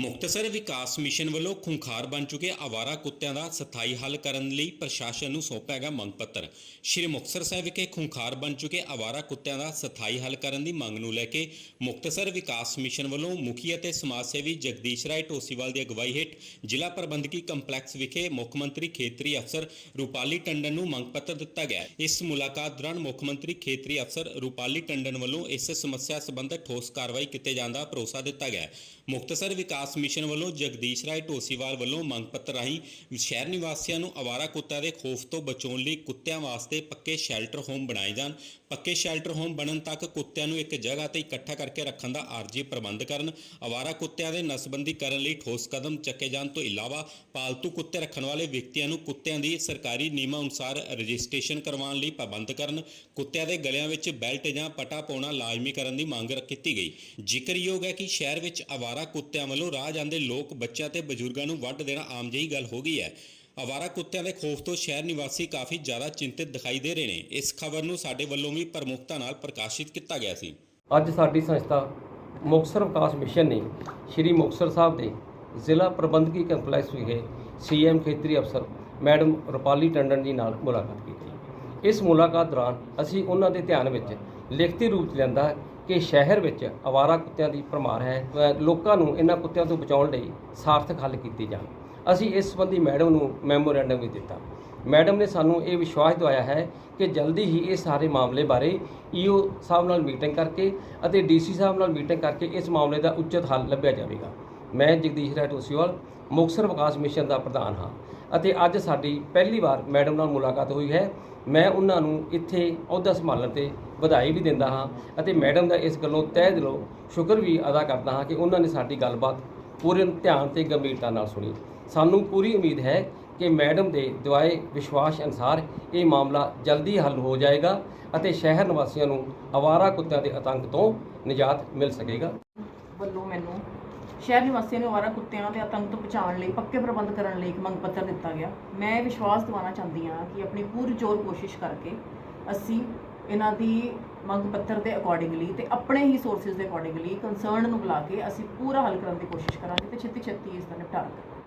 Muktsar Vikas mission ਵੱਲੋਂ ਖੁੰਖਾਰ ਬਣ ਚੁੱਕੇ ਆਵਾਰਾ ਕੁੱਤਿਆਂ ਦਾ ਸਥਾਈ ਹੱਲ ਕਰਨ ਲਈ ਪ੍ਰਸ਼ਾਸਨ ਨੂੰ ਸੌਂਪਿਆ ਗਿਆ ਮੰਗ ਪੱਤਰ। ਸ਼੍ਰੀ ਮੁਕਤਸਰ ਸਾਹਿਬ ਵਿਖੇ ਖੁੰਖਾਰ ਬਣ ਚੁੱਕੇ ਆਵਾਰਾ ਕੁੱਤਿਆਂ ਦਾ ਸਥਾਈ ਹੱਲ ਕਰਨ ਦੀ ਮੰਗ ਨੂੰ ਲੈ ਕੇ ਮੁਕਤਸਰ ਵਿਕਾਸ ਮਿਸ਼ਨ ਵੱਲੋਂ ਮੁਖੀ ਅਤੇ ਸਮਾਜ ਸੇਵੀ ਜਗਦੀਸ਼ ਰਾਏ ਢੋਸੀਵਾਲ ਦੀ ਅਗਵਾਈ ਹੇਠ ਜ਼ਿਲ੍ਹਾ ਪ੍ਰਬੰਧਕੀ ਕੰਪਲੈਕਸ ਵਿਖੇ ਮੁੱਖ ਮੰਤਰੀ ਖੇਤਰੀ ਅਫਸਰ ਰੂਪਾਲੀ ਟੰਡਨ ਨੂੰ ਮੰਗ ਪੱਤਰ ਦਿੱਤਾ ਗਿਆ। ਇਸ ਮੁਲਾਕਾਤ ਦੌਰਾਨ ਮੁੱਖ ਮੰਤਰੀ ਖੇਤਰੀ ਅਫਸਰ ਰੂਪਾਲੀ ਟੰਡਨ ਵੱਲੋਂ ਇਸ ਸਮੱਸਿਆ ਸੰਬੰਧਤ ਠੋਸ ਕਾਰਵਾਈ ਕੀਤੇ ਜਾਣ ਦਾ ਭਰੋਸਾ ਦਿੱਤਾ ਗਿਆ। ਮੁਕਤਸਰ ਵਿਕਾਸ ਮਿਸ਼ਨ ਵੱਲੋਂ ਜਗਦੀਸ਼ ਰਾਏ ਢੋਸੀਵਾਲ ਵੱਲੋਂ ਮੰਗ ਪੱਤਰ ਰਾਹੀਂ ਸ਼ਹਿਰ ਨਿਵਾਸੀਆਂ ਨੂੰ ਆਵਾਰਾ ਕੁੱਤਾ ਦੇ ਖੌਫ ਤੋਂ ਬਚਾਉਣ ਲਈ ਕੁੱਤਿਆਂ ਵਾਸਤੇ ਪੱਕੇ ਸ਼ੈਲਟਰ ਹੋਮ ਬਣਾਏ ਜਾਣ। ਪੱਕੇ ਸ਼ੈਲਟਰ ਹੋਮ ਬਣਨ ਤੱਕ ਕੁੱਤਿਆਂ ਨੂੰ ਇੱਕ ਜਗ੍ਹਾ ਤੇ ਇਕੱਠਾ ਕਰਕੇ ਰੱਖਣ ਦਾ ਆਰਜੀ ਪ੍ਰਬੰਧ ਕਰਨ ਆਵਾਰਾ ਕੁੱਤਿਆਂ ਦੇ ਨਸਬੰਦੀ ਕਰਨ ਲਈ ਠੋਸ ਕਦਮ ਚੱਕੇ ਜਾਣ ਤੋਂ ਇਲਾਵਾ ਪਾਲਤੂ ਕੁੱਤੇ ਰੱਖਣ ਵਾਲੇ ਵਿਅਕਤੀਆਂ ਨੂੰ ਕੁੱਤਿਆਂ ਦੀ ਸਰਕਾਰੀ ਨਿਯਮਾਂ ਅਨੁਸਾਰ ਰਜਿਸਟ੍ਰੇਸ਼ਨ ਕਰਵਾਉਣ ਲਈ ਪਾਬੰਦ ਕਰਨ, ਕੁੱਤਿਆਂ ਦੇ ਗਲਿਆਂ ਵਿੱਚ ਬੈਲਟ ਜਾਂ ਪਟਾ ਪਾਉਣਾ ਲਾਜ਼ਮੀ ਕਰਨ ਦੀ ਮੰਗ ਕੀਤੀ ਗਈ। ਜ਼ਿਕਰਯੋਗ ਹੈ ਕਿ ਸ਼ਹਿਰ ਵਿੱਚ ਆਵਾਰਾ ਕੁੱਤਿਆਂ ਵੱਲੋਂ ਰਾਹ ਜਾਂਦੇ ਲੋਕ ਬੱਚਿਆਂ ਤੇ ਬਜ਼ੁਰਗਾਂ ਨੂੰ ਵੱਢ ਦੇਣਾ ਆਮ ਜਿਹੀ ਗੱਲ ਹੋ ਗਈ ਹੈ। ਆਵਾਰਾ ਕੁੱਤਿਆਂ ਦੇ ਖੌਫ ਤੋਂ ਸ਼ਹਿਰ ਨਿਵਾਸੀ ਕਾਫੀ ਜ਼ਿਆਦਾ ਚਿੰਤਿਤ ਦਿਖਾਈ ਦੇ ਰਹੇ ਨੇ। ਇਸ ਖਬਰ ਨੂੰ ਸਾਡੇ ਵੱਲੋਂ ਵੀ ਪ੍ਰਮੁਖਤਾ ਨਾਲ ਪ੍ਰਕਾਸ਼ਿਤ ਕੀਤਾ ਗਿਆ ਸੀ। ਅੱਜ ਸਾਡੀ ਸੰਸਥਾ ਮੁਕਤਸਰ ਵਿਕਾਸ ਮਿਸ਼ਨ ਨੇ ਸ਼੍ਰੀ ਮੁਕਤਸਰ ਸਾਹਿਬ ਦੇ ਜ਼ਿਲ੍ਹਾ ਪ੍ਰਬੰਧਕੀ ਕੰਪਲੈਕਸ ਵਿਖੇ ਸੀਐਮ ਖੇਤਰੀ ਅਫਸਰ ਮੈਡਮ ਰੁਪਾਲੀ ਟੰਡਨ ਜੀ ਨਾਲ ਮੁਲਾਕਾਤ ਕੀਤੀ। ਇਸ ਮੁਲਾਕਾਤ ਦੌਰਾਨ ਅਸੀਂ ਉਹਨਾਂ ਦੇ ਧਿਆਨ ਵਿੱਚ ਲਿਖਤੀ ਰੂਪ 'ਚ ਲਿਆਂਦਾ ਕਿ ਸ਼ਹਿਰ ਵਿੱਚ ਆਵਾਰਾ ਕੁੱਤਿਆਂ ਦੀ ਭਰਮਾਰ ਹੈ। ਲੋਕਾਂ ਨੂੰ ਇਹਨਾਂ ਕੁੱਤਿਆਂ ਤੋਂ ਬਚਾਉਣ ਲਈ ਸਾਰਥਕ ਹੱਲ ਕੀਤੇ ਜਾਣ। ਅਸੀਂ ਇਸ ਸੰਬੰਧੀ ਮੈਡਮ ਨੂੰ ਮੈਮੋਰੈਂਡਮ ਵੀ ਦਿੱਤਾ। ਮੈਡਮ ਨੇ ਸਾਨੂੰ ਇਹ ਵਿਸ਼ਵਾਸ ਦਿਵਾਇਆ ਹੈ ਕਿ ਜਲਦੀ ਹੀ ਇਹ ਸਾਰੇ ਮਾਮਲੇ ਬਾਰੇ ਈਓ ਸਾਹਿਬ ਨਾਲ ਮੀਟਿੰਗ ਕਰਕੇ ਅਤੇ ਡੀਸੀ ਸਾਹਿਬ ਨਾਲ ਮੀਟਿੰਗ ਕਰਕੇ ਇਸ ਮਾਮਲੇ ਦਾ ਉਚਿਤ ਹੱਲ ਲੱਭਿਆ ਜਾਵੇਗਾ। ਮੈਂ ਜਗਦੀਸ਼ ਰਾਏ ਟੋਸੀਵਾਲ, ਮੁਕਤਸਰ ਵਿਕਾਸ ਮਿਸ਼ਨ ਦਾ ਪ੍ਰਧਾਨ ਹਾਂ ਅਤੇ ਅੱਜ ਸਾਡੀ ਪਹਿਲੀ ਵਾਰ ਮੈਡਮ ਨਾਲ ਮੁਲਾਕਾਤ ਹੋਈ ਹੈ। ਮੈਂ ਉਹਨਾਂ ਨੂੰ ਇੱਥੇ ਅਹੁਦਾ ਸੰਭਾਲਣ ਤੇ ਵਧਾਈ ਵੀ ਦਿੰਦਾ ਹਾਂ ਅਤੇ ਮੈਡਮ ਦਾ ਇਸ ਗੱਲੋਂ ਤਹਿ ਦਿਲੋਂ ਸ਼ੁਕਰ ਵੀ ਅਦਾ ਕਰਦਾ ਹਾਂ ਕਿ ਉਹਨਾਂ ਨੇ ਸਾਡੀ ਗੱਲਬਾਤ ਪੂਰੇ ਧਿਆਨ ਤੇ ਗੰਭੀਰਤਾ ਨਾਲ ਸੁਣੀ। ਸਾਨੂੰ ਪੂਰੀ ਉਮੀਦ ਹੈ ਕਿ ਮੈਡਮ ਦੇ ਦਵਾਏ ਵਿਸ਼ਵਾਸ ਅਨੁਸਾਰ ਇਹ ਮਾਮਲਾ ਜਲਦੀ ਹੱਲ ਹੋ ਜਾਏਗਾ ਅਤੇ ਸ਼ਹਿਰ ਨਿਵਾਸੀਆਂ ਨੂੰ ਆਵਾਰਾ ਕੁੱਤਿਆਂ ਦੇ ਆਤੰਕ ਤੋਂ ਨਿਜਾਤ ਮਿਲ ਸਕੇਗਾ। ਵੱਲੋਂ ਮੈਨੂੰ ਸ਼ਹਿਰ ਨਿਵਾਸੀਆਂ ਨੂੰ ਆਵਾਰਾ ਕੁੱਤਿਆਂ ਦੇ ਆਤੰਕ ਤੋਂ ਬਚਾਉਣ ਲਈ ਪੱਕੇ ਪ੍ਰਬੰਧ ਕਰਨ ਲਈ ਇੱਕ ਮੰਗ ਪੱਤਰ ਦਿੱਤਾ ਗਿਆ। ਮੈਂ ਇਹ ਵਿਸ਼ਵਾਸ ਦਿਵਾਉਣਾ ਚਾਹੁੰਦੀ ਹਾਂ ਕਿ ਆਪਣੀ ਪੂਰੀ ਜ਼ੋਰ ਕੋਸ਼ਿਸ਼ ਕਰਕੇ ਅਸੀਂ ਇਹਨਾਂ ਦੀ ਮੰਗ ਪੱਤਰ ਦੇ ਅਕੋਰਡਿੰਗਲੀ ਤੇ ਆਪਣੇ ਹੀ ਸੋਰਸਸ ਦੇ ਅਕੋਰਡਿੰਗਲੀ ਕੰਸਰਨ ਨੂੰ ਬੁਲਾ ਕੇ ਅਸੀਂ ਪੂਰਾ ਹੱਲ ਕਰਨ ਦੀ ਕੋਸ਼ਿਸ਼ ਕਰਾਂਗੇ ਤੇ ਛੇਤੀ ਛੇਤੀ ਇਸ ਦਾ ਨਿਪਟਾਰਾ ਕਰਾਂਗੇ।